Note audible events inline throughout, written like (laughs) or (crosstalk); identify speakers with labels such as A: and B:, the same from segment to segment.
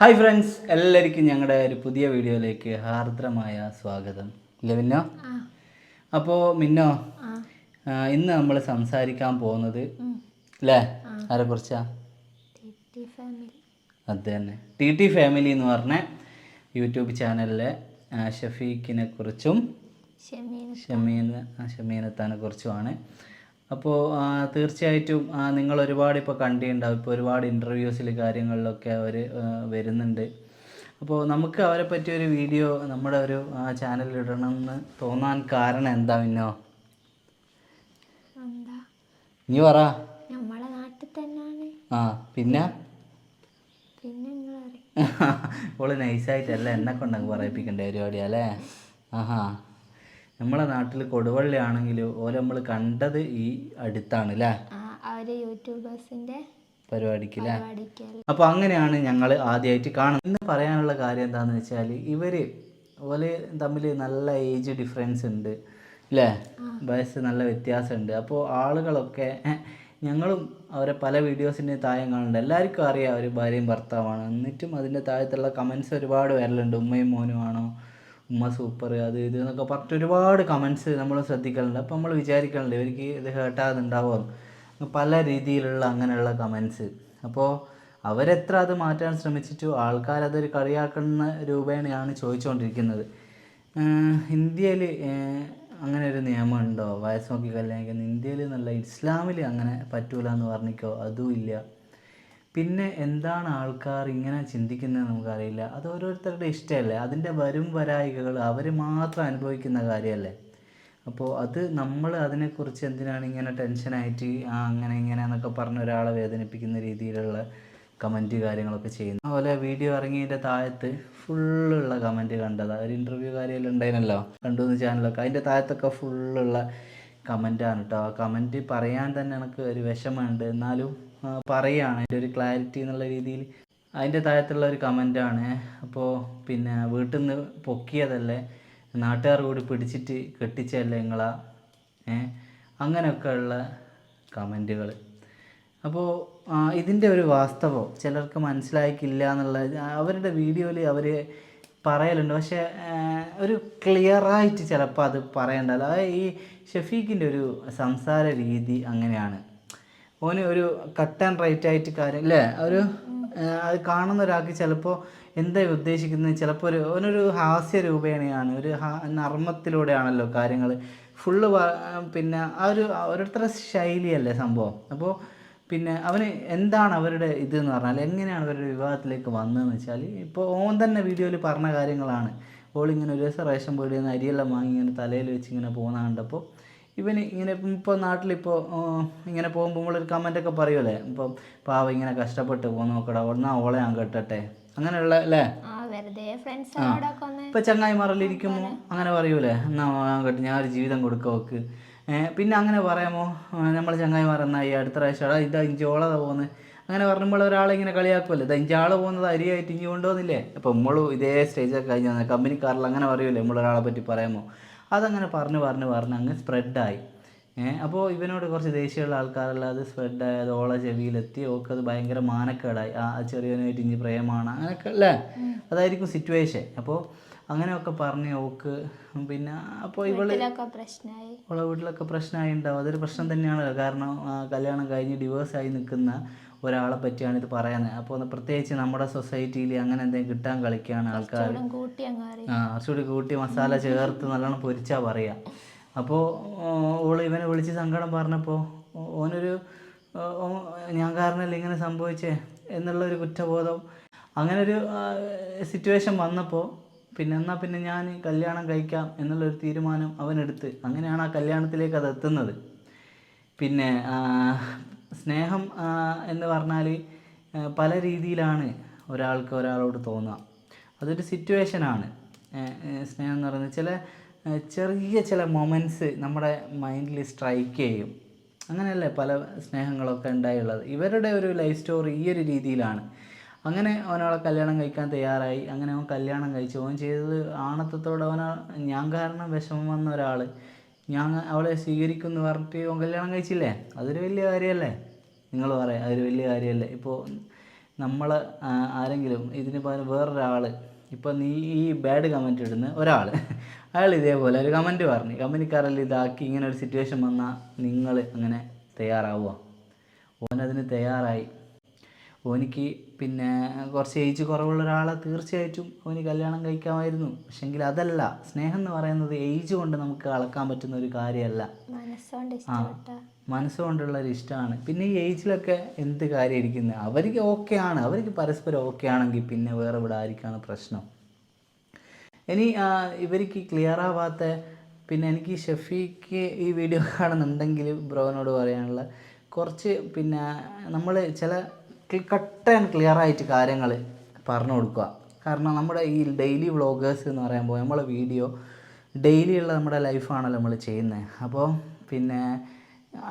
A: Hi friends എല്ലാവർക്കും ഞങ്ങളുടെ ഒരു പുതിയ വീഡിയോയിലേക്ക് ഹാർദ്രമായ സ്വാഗതം. ഇല്ല മിന്നോ? അപ്പോൾ മിന്നോ ഇന്ന് നമ്മൾ സംസാരിക്കാൻ പോകുന്നത് അല്ലേ ആരെ കുറിച്ചാ? അത് തന്നെ. ടി ടി ഫാമിലി എന്ന് പറഞ്ഞ യൂട്യൂബ് ചാനലിലെ ഷഫീഖിനെ കുറിച്ചും ഷമീനത്താനെ കുറിച്ചുമാണ് അപ്പോൾ തീർച്ചയായിട്ടും നിങ്ങൾ ഒരുപാട് ഇപ്പോൾ കണ്ടിട്ടുണ്ടാവും. ഇപ്പോൾ ഒരുപാട് ഇന്റർവ്യൂസിൽ കാര്യങ്ങളിലൊക്കെ അവർ വരുന്നുണ്ട്. അപ്പോൾ നമുക്ക് അവരെ പറ്റി ഒരു വീഡിയോ നമ്മുടെ ഒരു ചാനലിൽ ഇടണം എന്ന് തോന്നാൻ കാരണം എന്താ പിന്നോ നീ പറ. ആ പിന്നെ? (laughs) ഓൾ നൈസായിട്ടല്ല എന്നെ കൊണ്ടങ്ങ് പറയിപ്പിക്കേണ്ട പരിപാടിയാ അല്ലേ? ആഹാ. നമ്മളെ നാട്ടിൽ കൊടുവള്ളി ആണെങ്കിലും ഓല നമ്മൾ കണ്ടത് ഈ അടുത്താണ് അല്ലേ
B: യൂട്യൂബേഴ്സിന്റെ
A: പരിപാടിക്ക് അല്ലേ അപ്പോൾ അങ്ങനെയാണ് ഞങ്ങൾ ആദ്യമായിട്ട് കാണുന്നത്. ഇന്ന് പറയാനുള്ള കാര്യം എന്താണെന്ന് വെച്ചാൽ ഇവർ ഓൽ തമ്മിൽ നല്ല ഏജ് ഡിഫറൻസ് ഉണ്ട് അല്ലേ വയസ്സ് നല്ല വ്യത്യാസമുണ്ട്. അപ്പോൾ ആളുകളൊക്കെ ഞങ്ങളും അവരെ പല വീഡിയോസിന്റെ താഴെ കാണുന്നുണ്ട്. എല്ലാവർക്കും അറിയാം അവർ ഭാര്യയും ഭർത്താവാണ്. എന്നിട്ടും അതിന്റെ താഴത്തുള്ള കമൻസ് ഒരുപാട് വരലുണ്ട്. ഉമ്മയും മോനും ആണോ? ഉമ്മ സൂപ്പർ അത് ഇത് എന്നൊക്കെ പറഞ്ഞിട്ട് ഒരുപാട് കമൻസ് നമ്മൾ ശ്രദ്ധിക്കലുണ്ട്. അപ്പോൾ നമ്മൾ വിചാരിക്കലുണ്ട് ഇവർക്ക് ഇത് കേട്ടാകുന്നുണ്ടാവുമോ പല രീതിയിലുള്ള അങ്ങനെയുള്ള കമൻസ് അപ്പോൾ അവരെത്ര അത് മാറ്റാൻ ശ്രമിച്ചിട്ടു ആൾക്കാരതൊരു കളിയാക്കുന്ന രൂപേണയാണ് ചോദിച്ചുകൊണ്ടിരിക്കുന്നത് ഇന്ത്യയിൽ അങ്ങനെ ഒരു നിയമം ഉണ്ടോ? വയസ്സ് നോക്കി കല്യാണിക്കുന്ന ഇന്ത്യയിൽ നല്ല ഇസ്ലാമിൽ അങ്ങനെ പറ്റൂല എന്ന് പറഞ്ഞിക്കോ? അതും ഇല്ല. പിന്നെ എന്താണ് ആൾക്കാർ ഇങ്ങനെ ചിന്തിക്കുന്നത് നമുക്കറിയില്ല. അത് ഓരോരുത്തരുടെ ഇഷ്ടമല്ലേ? അതിന്റെ വരും വരായികകൾ അവർ മാത്രം അനുഭവിക്കുന്ന കാര്യമല്ലേ? അപ്പോൾ അത് നമ്മൾ അതിനെക്കുറിച്ച് എന്തിനാണ് ഇങ്ങനെ ടെൻഷനായിട്ട് ആ അങ്ങനെ ഇങ്ങനെ എന്നൊക്കെ പറഞ്ഞ് ഒരാളെ വേദനിപ്പിക്കുന്ന രീതിയിലുള്ള കമന്റ് കാര്യങ്ങളൊക്കെ ചെയ്യുന്നു അതുപോലെ വീഡിയോ ഇറങ്ങിയതിന്റെ താഴത്ത് ഫുള്ളുള്ള കമന്റ് കണ്ടത്. ഒരു ഇന്റർവ്യൂ കാര്യമെല്ലാം ഉണ്ടായിരുന്നല്ലോ? കണ്ടു ചാനലൊക്കെ. അതിന്റെ താഴത്തൊക്കെ ഫുള്ളുള്ള കമന്റാണ് കേട്ടോ. ആ കമന്റ് പറയാൻ തന്നെ എനിക്ക് ഒരു വിഷമമുണ്ട്. എന്നാലും ആ, പറയാണ് അതിന്റെ ഒരു ക്ലാരിറ്റി എന്നുള്ള രീതിയിൽ. അതിന്റെ താഴത്തുള്ള ഒരു കമന്റാണ് അപ്പോൾ പിന്നെ വീട്ടിൽ നിന്ന് പൊക്കിയതല്ലേ? നാട്ടുകാർ കൂടി പിടിച്ചിട്ട് കെട്ടിച്ചല്ലേ നിങ്ങളാ ഏ അങ്ങനെയൊക്കെയുള്ള കമന്റുകൾ അപ്പോൾ ഇതിന്റെ ഒരു വാസ്തവം ചിലർക്ക് മനസ്സിലായിക്കില്ല എന്നുള്ള അവരുടെ വീഡിയോയിൽ അവർ പറയലുണ്ട്. പക്ഷേ ഒരു ക്ലിയറായിട്ട് ചിലപ്പോൾ അത് പറയണ്ടല്ലോ. അതായത് ഈ ഷഫീഖിന്റെ ഒരു സംസാര രീതി അങ്ങനെയാണ്. ഓന് ഒരു കട്ട് ആൻഡ് റൈറ്റ് ആയിട്ട് കാര്യം അല്ലേ ഒരു അത് കാണുന്ന ഒരാൾക്ക് ചിലപ്പോൾ എന്താ ഉദ്ദേശിക്കുന്നത് ചിലപ്പോൾ ഒരു ഓനൊരു ഹാസ്യ രൂപേണയാണ് ഒരു നർമ്മത്തിലൂടെയാണല്ലോ കാര്യങ്ങൾ ഫുള്ള് പിന്നെ ആ ഒരു ഓരോരുത്തരുടെ ശൈലിയല്ലേ സംഭവം. അപ്പോൾ പിന്നെ അവന് എന്താണ് അവരുടെ ഇത് എന്ന് പറഞ്ഞാൽ എങ്ങനെയാണ് അവരുടെ വിവാഹത്തിലേക്ക് വന്നതെന്ന് വെച്ചാൽ ഇപ്പോൾ ഓൻ തന്നെ വീഡിയോയിൽ പറഞ്ഞ കാര്യങ്ങളാണ്. ഓളിങ്ങനെ ഒരു ദിവസം റേഷൻ പീടിയിൽ നിന്ന് അരിയെല്ലാം വാങ്ങി ഇങ്ങനെ തലയിൽ വെച്ച് ഇങ്ങനെ പോകുന്ന കണ്ടപ്പോൾ ഇവന് ഇങ്ങനെ ഇപ്പോൾ നാട്ടിലിപ്പോൾ ഇങ്ങനെ പോകുമ്പോൾ നമ്മളൊരു കമന്റൊക്കെ പറയുമല്ലേ ഇപ്പം പാവ ഇങ്ങനെ കഷ്ടപ്പെട്ട് പോകുന്ന നോക്കടാ ഒന്നാ ഓളെ ഞാൻ കെട്ടട്ടെ. അങ്ങനെയുള്ള അല്ലേ ഇപ്പം ചങ്ങായിമാരിലിരിക്കുമ്പോൾ അങ്ങനെ പറയൂലേ? എന്നാ ഞാൻ കെട്ട് ഞാൻ ഒരു ജീവിതം കൊടുക്കുക ഓക്ക്. പിന്നെ അങ്ങനെ പറയാമോ നമ്മൾ ചങ്ങായിമാർ എന്നാ ഈ അടുത്ത പ്രാവശ്യം എടാ ഇതാ ഇഞ്ചോളതാ പോകുന്നത് അങ്ങനെ പറയുമ്പോൾ ഒരാളെ ഇങ്ങനെ കളിയാക്കുമല്ലോ ഇതാ ഇഞ്ചാൾ പോകുന്നത് അരിയായിട്ട് ഇഞ്ചി കൊണ്ടുപോകുന്നില്ലേ അപ്പം നമ്മളും ഇതേ സ്റ്റേജൊക്കെ കഴിഞ്ഞ് കമ്പനിക്കാരിൽ അങ്ങനെ പറയൂലേ? നമ്മളൊരാളെ പറ്റി പറയാമോ അതങ്ങനെ പറഞ്ഞ് പറഞ്ഞ് പറഞ്ഞ് അങ്ങ് സ്പ്രെഡായി ഏഹ് അപ്പോൾ ഇവനോട് കുറച്ച് ദേഷ്യമുള്ള ആൾക്കാരെല്ലാം അത് സ്പ്രെഡായി അത് ഓളെ ചെവിയിലെത്തി ഓക്ക് അത് ഭയങ്കര മാനക്കേടായി. ആ ചെറിയവനായിട്ട് ഇനി പ്രേമാണ് അങ്ങനെയൊക്കെ അല്ലേ? അതായിരിക്കും സിറ്റുവേഷൻ അപ്പോൾ അങ്ങനെയൊക്കെ പറഞ്ഞ് ഓക്ക് പിന്നെ അപ്പോൾ
B: ഇവൾ
A: അവളെ വീട്ടിലൊക്കെ പ്രശ്നമായി ഉണ്ടാവും. അതൊരു പ്രശ്നം തന്നെയാണ്. കാരണം കല്യാണം കഴിഞ്ഞ് ഡിവോഴ്സായി നിൽക്കുന്ന ഒരാളെ പറ്റിയാണ് ഇത് പറയുന്നത് അപ്പോൾ പ്രത്യേകിച്ച് നമ്മുടെ സൊസൈറ്റിയിൽ അങ്ങനെ എന്തെങ്കിലും കിട്ടാൻ കളിക്കുകയാണ് ആൾക്കാർ. ആ കുറച്ചുകൂടി കൂട്ടി മസാല ചേർത്ത് നല്ലോണം പൊരിച്ചാ പറയാ. അപ്പോൾ ഓൾ ഇവനെ വിളിച്ച് സങ്കടം പറഞ്ഞപ്പോൾ ഓനൊരു ഞാൻ കാരണമല്ല ഇങ്ങനെ സംഭവിച്ചേ എന്നുള്ള ഒരു കുറ്റബോധം. അങ്ങനെ ഒരു സിറ്റുവേഷൻ വന്നപ്പോൾ പിന്നെ എന്നാൽ പിന്നെ ഞാൻ കല്യാണം കഴിക്കാം എന്നുള്ളൊരു തീരുമാനം അവനെടുത്ത്. അങ്ങനെയാണ് ആ കല്യാണത്തിലേക്ക് അത് എത്തുന്നത്. പിന്നെ സ്നേഹം എന്ന് പറഞ്ഞാൽ പല രീതിയിലാണ് ഒരാൾക്ക് ഒരാളോട് തോന്നുക അതൊരു സിറ്റുവേഷനാണ്. സ്നേഹം എന്ന് പറയുന്നത്. ചില ചെറിയ ചില മൊമെന്റ്സ് നമ്മുടെ മൈൻഡിൽ സ്ട്രൈക്ക് ചെയ്യും. അങ്ങനെയല്ലേ പല സ്നേഹങ്ങളൊക്കെ ഉണ്ടായുള്ളത്. ഇവരുടെ ഒരു ലൈഫ് സ്റ്റോറി ഈ ഒരു രീതിയിലാണ്. അങ്ങനെ അവനവളെ കല്യാണം കഴിക്കാൻ തയ്യാറായി. അങ്ങനെ അവൻ കല്യാണം കഴിച്ചു അവൻ ചെയ്തത് ആണത്തത്തോടെ അവന ഞാൻ കാരണം വിഷമം വന്ന ഒരാൾ ഞാൻ അവളെ സ്വീകരിക്കുന്നു പറഞ്ഞിട്ട് ഓൻ കല്യാണം കഴിച്ചില്ലേ? അതൊരു വലിയ കാര്യമല്ലേ? നിങ്ങൾ പറയാം അതൊരു വലിയ കാര്യമല്ലേ? ഇപ്പോൾ നമ്മൾ ആരെങ്കിലും ഇതിന് പകരം വേറൊരാൾ ഇപ്പോൾ നീ ഈ ബാഡ് കമന്റ് ഇടുന്ന ഒരാൾ അയാൾ ഇതേപോലെ ഒരു കമന്റ് പറഞ്ഞു. കമ്പനിക്കാരെല്ലാം ഇതാക്കി ഇങ്ങനെ ഒരു സിറ്റുവേഷൻ വന്നാൽ നിങ്ങൾ അങ്ങനെ തയ്യാറാവുക ഓനതിന് തയ്യാറായി. ഓനിക്ക് പിന്നെ കുറച്ച് ഏജ് കുറവുള്ള ഒരാളെ തീർച്ചയായിട്ടും ഓന് കല്യാണം കഴിക്കാമായിരുന്നു. പക്ഷെങ്കിൽ അതല്ല സ്നേഹം എന്ന് പറയുന്നത് ഏജ് കൊണ്ട് നമുക്ക് അളക്കാൻ പറ്റുന്ന ഒരു കാര്യമല്ല. ആ മനസ്സുകൊണ്ടുള്ള ഒരു ഇഷ്ടമാണ്. പിന്നെ ഈ ഏജിലൊക്കെ എന്ത് കാര്യം ഇരിക്കുന്നത് അവർക്ക് ഓക്കെ ആണ്. അവർക്ക് പരസ്പരം ഓക്കെ ആണെങ്കിൽ പിന്നെ വേറെ ഇവിടെ ആയിരിക്കാണ് പ്രശ്നം. ഇനി ഇവർക്ക് ക്ലിയർ ആവാത്ത പിന്നെ എനിക്ക് ഷെഫിക്ക് ഈ വീഡിയോ കാണുന്നുണ്ടെങ്കിൽ ബ്രോനോട് പറയാനുള്ള കുറച്ച് പിന്നെ നമ്മൾ ചില കട്ട് ആൻഡ് ക്ലിയർ ആയിട്ട് കാര്യങ്ങൾ പറഞ്ഞു കൊടുക്കുക. കാരണം നമ്മുടെ ഈ ഡെയിലി വ്ളോഗേഴ്സ് എന്ന് പറയുമ്പോൾ നമ്മളെ വീഡിയോ ഡെയിലി ഉള്ള നമ്മുടെ ലൈഫാണല്ലോ നമ്മൾ ചെയ്യുന്നത് അപ്പോൾ പിന്നെ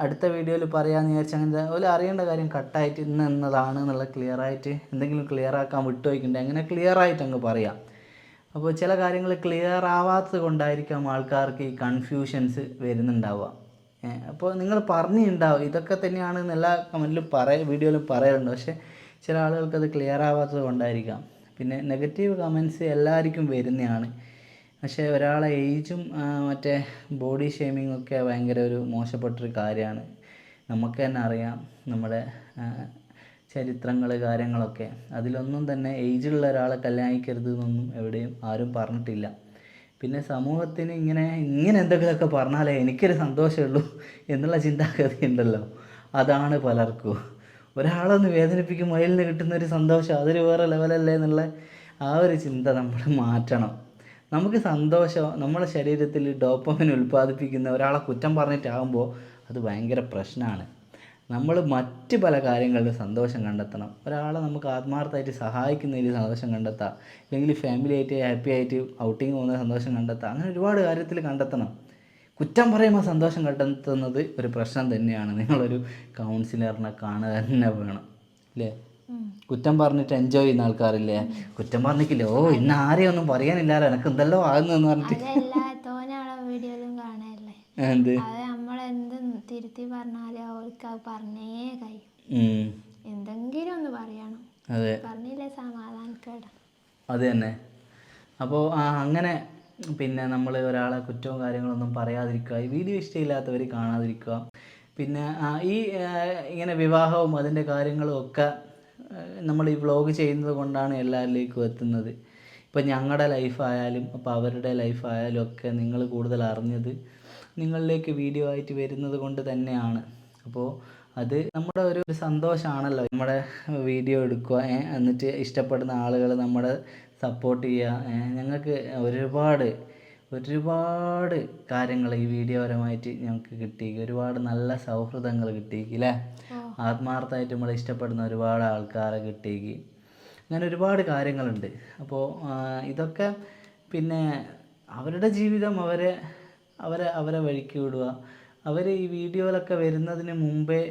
A: അടുത്ത വീഡിയോയിൽ പറയാമെന്ന് വിചാരിച്ചാൽ അങ്ങനെ ഒരു അറിയേണ്ട കാര്യം കട്ടായിട്ട് ഇന്ന് എന്നതാണ് എന്നുള്ള ക്ലിയർ ആയിട്ട് എന്തെങ്കിലും ക്ലിയർ ആക്കാൻ വിട്ടു വിട്ടുപോയിക്കുന്നുണ്ട് അങ്ങനെ ക്ലിയർ ആയിട്ട് അങ്ങ് പറയാം. അപ്പോൾ ചില കാര്യങ്ങൾ ക്ലിയർ ആവാത്തത് കൊണ്ടായിരിക്കാം ആൾക്കാർക്ക് ഈ കൺഫ്യൂഷൻസ് വരുന്നുണ്ടാവുക. അപ്പോൾ നിങ്ങൾ പറഞ്ഞിട്ടുണ്ടാവും ഇതൊക്കെ തന്നെയാണ് എല്ലാ കമന്റിലും പറയ വീഡിയോയിലും പറയാറുണ്ട് പക്ഷേ ചില ആളുകൾക്ക് അത് ക്ലിയർ ആവാത്തത് കൊണ്ടായിരിക്കാം. പിന്നെ നെഗറ്റീവ് കമൻസ് എല്ലാവർക്കും വരുന്നതാണ് പക്ഷേ ഒരാളെ ഏജും മറ്റേ ബോഡി ഷേമിങ്ങും ഒക്കെ ഭയങ്കര ഒരു മോശപ്പെട്ടൊരു കാര്യമാണ്. നമുക്ക് തന്നെ അറിയാം നമ്മുടെ ചരിത്രങ്ങൾ കാര്യങ്ങളൊക്കെ. അതിലൊന്നും തന്നെ ഏജുള്ള ഒരാളെ കല്യാണിക്കരുത് എന്നൊന്നും എവിടെയും ആരും പറഞ്ഞിട്ടില്ല. പിന്നെ സമൂഹത്തിന് ഇങ്ങനെ ഇങ്ങനെ എന്തെങ്കിലുമൊക്കെ പറഞ്ഞാലേ എനിക്കൊരു സന്തോഷമുള്ളൂ എന്നുള്ള ചിന്താഗതി ഉണ്ടല്ലോ. അതാണ് പലർക്കും. ഒരാളൊന്ന് വേദനിപ്പിക്കുമ്പോൾ അതിൽ കിട്ടുന്ന ഒരു സന്തോഷം അതൊരു വേറെ ലെവലല്ലേ എന്നുള്ള ആ ഒരു ചിന്ത നമ്മൾ മാറ്റണം. നമുക്ക് സന്തോഷം നമ്മുടെ ശരീരത്തിൽ ഡോപ്പമിൻ ഉൽപ്പാദിപ്പിക്കുന്ന ഒരാളെ കുറ്റം പറഞ്ഞിട്ടാകുമ്പോൾ അത് ഭയങ്കര പ്രശ്നമാണ്. നമ്മൾ മറ്റ് പല കാര്യങ്ങളിലും സന്തോഷം കണ്ടെത്തണം. ഒരാളെ നമുക്ക് ആത്മാർത്ഥമായിട്ട് സഹായിക്കുന്നതിൽ സന്തോഷം കണ്ടെത്താം. അല്ലെങ്കിൽ ഫാമിലി ആയിട്ട് ഹാപ്പി ആയിട്ട് ഔട്ടിങ് പോകുന്ന സന്തോഷം കണ്ടെത്താം. അങ്ങനെ ഒരുപാട് കാര്യത്തിൽ കണ്ടെത്തണം. കുറ്റം പറയുമ്പോൾ സന്തോഷം കണ്ടെത്തുന്നത് ഒരു പ്രശ്നം തന്നെയാണ്. നിങ്ങളൊരു കൗൺസിലറിനെ കാണുക തന്നെ വേണം. അല്ലേ കുറ്റം പറഞ്ഞിട്ട് എൻജോയ് ചെയ്യുന്ന ആൾക്കാരില്ലേ? കുറ്റം പറഞ്ഞിട്ടില്ല? ഓ ഇന്ന് ആരെയും ഒന്നും പറയാനില്ലാലോ എനക്ക് ആകുന്നു എന്ന് പറഞ്ഞിട്ട്. എന്ത്?
B: തിരുത്തി പറഞ്ഞാൽ അവൾക്ക് അത് പറഞ്ഞേ കഴിയും. എന്തെങ്കിലും ഒന്ന് പറയണം.
A: അതെ.
B: പറഞ്ഞില്ലേ സമാധാനക്കേട്
A: അത് തന്നെ. അപ്പോൾ ആ അങ്ങനെ പിന്നെ നമ്മൾ ഒരാളെ കുറ്റവും കാര്യങ്ങളൊന്നും പറയാതിരിക്കുക ഈ വീഡിയോ ഇഷ്ടമില്ലാത്തവർ കാണാതിരിക്കുക പിന്നെ ഈ ഇങ്ങനെ വിവാഹവും അതിന്റെ കാര്യങ്ങളും ഒക്കെ നമ്മൾ ഈ വ്ളോഗ് ചെയ്യുന്നത് കൊണ്ടാണ് എല്ലാവരിലേക്കും എത്തുന്നത്. ഇപ്പം ഞങ്ങളുടെ ലൈഫായാലും അപ്പോൾ അവരുടെ ലൈഫായാലും ഒക്കെ നിങ്ങൾ കൂടുതൽ അറിഞ്ഞത് നിങ്ങളിലേക്ക് വീഡിയോ ആയിട്ട് വരുന്നത് കൊണ്ട് തന്നെയാണ്. അപ്പോൾ അത് നമ്മുടെ ഒരു സന്തോഷമാണല്ലോ നമ്മുടെ വീഡിയോ എടുക്കുക എന്നിട്ട് ഇഷ്ടപ്പെടുന്ന ആളുകൾ നമ്മുടെ സപ്പോർട്ട് ചെയ്യുക ഞങ്ങൾക്ക് ഒരുപാട് ഒരുപാട് കാര്യങ്ങൾ ഈ വീഡിയോ പരമായിട്ട് ഞങ്ങൾക്ക് കിട്ടി. ഒരുപാട് നല്ല സൗഹൃദങ്ങൾ കിട്ടിയിക്കി അല്ലേ ആത്മാർത്ഥമായിട്ട് നമ്മൾ ഇഷ്ടപ്പെടുന്ന ഒരുപാട് ആൾക്കാരെ കിട്ടിയിക്കി അങ്ങനെ ഒരുപാട് കാര്യങ്ങളുണ്ട്. അപ്പോൾ ഇതൊക്കെ പിന്നെ അവരുടെ ജീവിതം അവരെ അവരെ അവരെ വഴിക്ക് വിടുക. അവർ ഈ വീഡിയോയിലൊക്കെ വരുന്നതിന് മുമ്പേ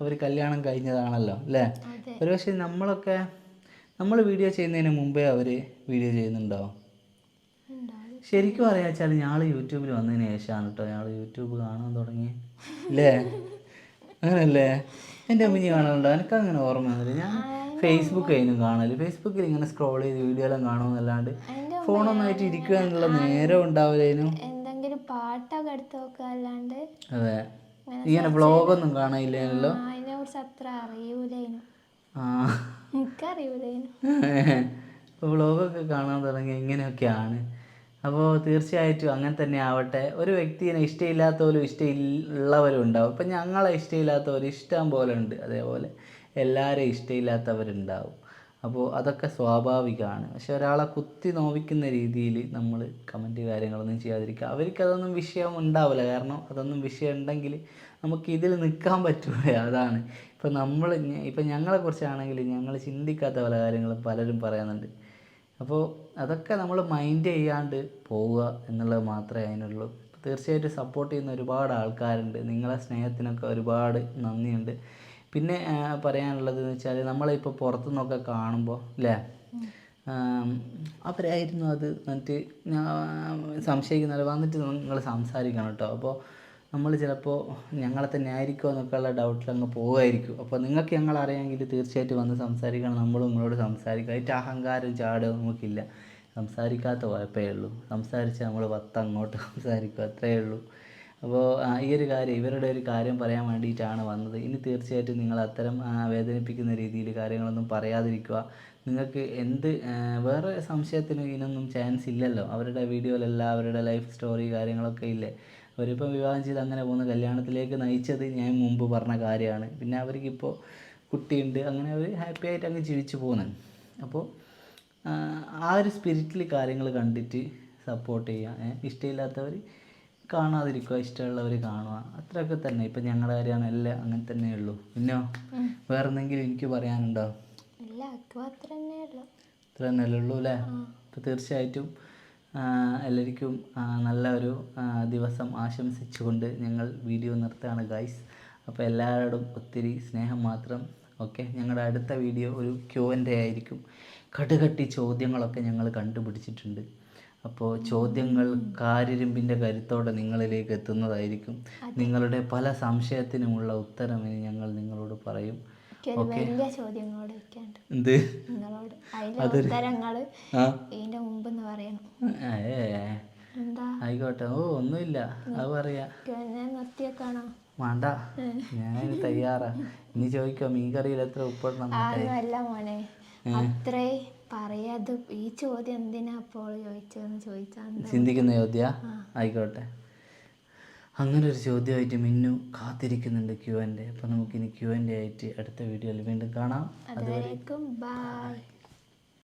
A: അവർ കല്യാണം കഴിഞ്ഞതാണല്ലോ അല്ലേ? ഒരുപക്ഷെ നമ്മളൊക്കെ നമ്മൾ വീഡിയോ ചെയ്യുന്നതിന് മുമ്പേ അവർ വീഡിയോ ചെയ്യുന്നുണ്ടോ? ശരിക്കും പറയാ വെച്ചാൽ ഞങ്ങൾ യൂട്യൂബിൽ വന്നതിന് ശേഷമാണ് കേട്ടോ ഞങ്ങൾ യൂട്യൂബ് കാണാൻ തുടങ്ങി അല്ലേ? അങ്ങനല്ലേ? എന്റെ അമ്മ കാണാറുണ്ടോ? എനിക്ക് അങ്ങനെ ഓർമ്മ വന്നില്ല. ഞാൻ ഫേസ്ബുക്ക് അതിനും കാണൽ. ഫേസ്ബുക്കിൽ ഇങ്ങനെ സ്ക്രോൾ ചെയ്ത് വീഡിയോ എല്ലാം കാണുമെന്നല്ലാണ്ട് ഫോണൊന്നായിട്ട് ഇരിക്കുക എന്നുള്ള നേരം ഉണ്ടാവില്ലേനും
B: പാട്ടൊക്കെ എടുത്ത് നോക്കുക അല്ലാണ്ട്
A: അതെ. ഇങ്ങനെ വ്ളോഗൊന്നും കാണാനില്ലല്ലോ?
B: അതിനെ കുറിച്ച് അത്ര അറിയൂലേനു. എനിക്കറിയൂലേനു. (laughs)
A: വ്ളോഗൊക്കെ കാണാൻ തുടങ്ങി ഇങ്ങനെയൊക്കെയാണ്. അപ്പോൾ തീർച്ചയായിട്ടും അങ്ങനെ തന്നെ ആവട്ടെ. ഒരു വ്യക്തിനെ ഇഷ്ടമില്ലാത്തവരും ഇഷ്ടമുള്ളവരും ഉണ്ടാവും. ഇപ്പം ഞങ്ങളെ ഇഷ്ടമില്ലാത്തവർ ഇഷ്ടം പോലെ ഉണ്ട്. അതേപോലെ എല്ലാവരെയും ഇഷ്ടമില്ലാത്തവരുണ്ടാവും അപ്പോൾ അതൊക്കെ സ്വാഭാവികമാണ്. പക്ഷെ ഒരാളെ കുത്തി നോവിക്കുന്ന രീതിയിൽ നമ്മൾ കമന്റ് കാര്യങ്ങളൊന്നും ചെയ്യാതിരിക്കുക. അവർക്ക് അതൊന്നും വിഷയം ഉണ്ടാവില്ല. കാരണം അതൊന്നും വിഷയം ഉണ്ടെങ്കിൽ നമുക്ക് ഇതിൽ നിൽക്കാൻ പറ്റൂല. അതാണ്. ഇപ്പം നമ്മൾ ഇപ്പം ഞങ്ങളെക്കുറിച്ചാണെങ്കിൽ ഞങ്ങൾ ചിന്തിക്കാത്ത പല കാര്യങ്ങളും പലരും പറയുന്നുണ്ട്. അപ്പോൾ അതൊക്കെ നമ്മൾ മൈൻഡ് ചെയ്യാണ്ട് പോവുക എന്നുള്ളത് മാത്രമേ അതിനുള്ളൂ. തീർച്ചയായിട്ടും സപ്പോർട്ട് ചെയ്യുന്ന ഒരുപാട് ആൾക്കാരുണ്ട്. നിങ്ങളെ സ്നേഹത്തിനൊക്കെ ഒരുപാട് നന്ദിയുണ്ട്. പിന്നെ പറയാനുള്ളത് എന്ന് വെച്ചാൽ നമ്മളിപ്പോൾ പുറത്തു നിന്നൊക്കെ കാണുമ്പോൾ അല്ലേ അവരായിരുന്നു അത് എന്നിട്ട് ഞാൻ സംശയിക്കുന്നത് വന്നിട്ട് നിങ്ങൾ സംസാരിക്കണം കേട്ടോ. അപ്പോൾ നമ്മൾ ചിലപ്പോൾ ഞങ്ങളെ തന്നെ ആയിരിക്കുമോ എന്നൊക്കെയുള്ള ഡൗട്ടിൽ അങ്ങ് പോകുമായിരിക്കും. അപ്പോൾ നിങ്ങൾക്ക് ഞങ്ങൾ അറിയാമെങ്കിൽ തീർച്ചയായിട്ടും വന്ന് സംസാരിക്കണം. നമ്മളും നിങ്ങളോട് സംസാരിക്കുക അതിന്റെ അഹങ്കാരം ചാടുക നമുക്കില്ല. സംസാരിക്കാത്ത കുഴപ്പമേ ഉള്ളൂ. സംസാരിച്ചാൽ നമ്മൾ പത്ത് അങ്ങോട്ട് സംസാരിക്കും. അത്രയേ ഉള്ളൂ. അപ്പോൾ ഈ ഒരു കാര്യം ഇവരുടെ ഒരു കാര്യം പറയാൻ വേണ്ടിയിട്ടാണ് വന്നത്. ഇനി തീർച്ചയായിട്ടും നിങ്ങൾ അത്തരം വേദനിപ്പിക്കുന്ന രീതിയിൽ കാര്യങ്ങളൊന്നും പറയാതിരിക്കുക. നിങ്ങൾക്ക് എന്ത് വേറെ സംശയത്തിന് ഇതിനൊന്നും ചാൻസ് ഇല്ലല്ലോ. അവരുടെ വീഡിയോയിലെല്ലാം അവരുടെ ലൈഫ് സ്റ്റോറി കാര്യങ്ങളൊക്കെ ഇല്ലേ. അവരിപ്പം വിവാഹം ചെയ്ത് അങ്ങനെ പോകുന്ന കല്യാണത്തിലേക്ക് നയിച്ചത് ഞാൻ മുമ്പ് പറഞ്ഞ കാര്യമാണ്. പിന്നെ അവർക്കിപ്പോൾ കുട്ടിയുണ്ട്. അങ്ങനെ അവർ ഹാപ്പി ആയിട്ട് അങ്ങ് ജീവിച്ചു പോകുന്നത് അപ്പോൾ ആ ഒരു സ്പിരിറ്റിൽ കാര്യങ്ങൾ കണ്ടിട്ട് സപ്പോർട്ട് ചെയ്യുക. ഇഷ്ടമില്ലാത്തവർ കാണാതിരിക്കുക ഇഷ്ടമുള്ളവർ കാണുക അത്രയൊക്കെ തന്നെ. ഇപ്പം ഞങ്ങളുടെ കാര്യമാണ് എല്ലാം അങ്ങനെ തന്നെ ഉള്ളൂ. പിന്നോ? വേറെ എന്തെങ്കിലും എനിക്ക് പറയാനുണ്ടോ?
B: ഇത്ര തന്നെ ഉള്ളു.
A: അല്ലേ? അപ്പം തീർച്ചയായിട്ടും എല്ലാവർക്കും നല്ല ഒരു ദിവസം ആശംസിച്ചുകൊണ്ട് ഞങ്ങൾ വീഡിയോ നിർത്തുകയാണ് ഗൈസ് അപ്പോൾ എല്ലാവരോടും ഒത്തിരി സ്നേഹം മാത്രം ഓക്കെ? ഞങ്ങളുടെ അടുത്ത വീഡിയോ ഒരു ക്യൂ എന്റെ ആയിരിക്കും. കടുകട്ടി ചോദ്യങ്ങളൊക്കെ ഞങ്ങൾ കണ്ടുപിടിച്ചിട്ടുണ്ട്. അപ്പോൾ ചോദ്യങ്ങൾ കാരിരുമ്പിന്റെ കരുത്തോടെ നിങ്ങളിലേക്ക് എത്തുന്നതായിരിക്കും. നിങ്ങളുടെ പല സംശയത്തിനുമുള്ള ഉത്തരം ഇനി ഞങ്ങൾ നിങ്ങളോട് പറയും.
B: വലിയ ചോദ്യങ്ങളോട്
A: എന്ത്?
B: ഇതിന്റെ മുമ്പ് പറയണം.
A: ആയിക്കോട്ടെ. ഓ ഒന്നുമില്ല. അത് പറയാ.
B: നിർത്തിയേക്കാണോ?
A: വേണ്ട. ഞാൻ തയ്യാറാ. ഇനി ചോദിക്കോ മീൻകറിയിൽ എത്ര ഉപ്പിടണം
B: മോനെ. അത്രേ പറയാത് ഈ ചോദ്യം എന്തിനാ അപ്പോൾ ചോദിച്ചതെന്ന് ചോദിച്ചാൽ
A: ചിന്തിക്കുന്ന ചോദ്യ? ആയിക്കോട്ടെ. അങ്ങനെ ഒരു ചോദ്യമായിട്ട് മിന്നു കാത്തിരിക്കുന്നുണ്ട് ക്യു എന്റെ അപ്പോൾ നമുക്കിനി ക്യു എന്റെ ആയിട്ട് അടുത്ത വീഡിയോയിൽ വീണ്ടും കാണാം.
B: അതുവരേക്കും ബൈ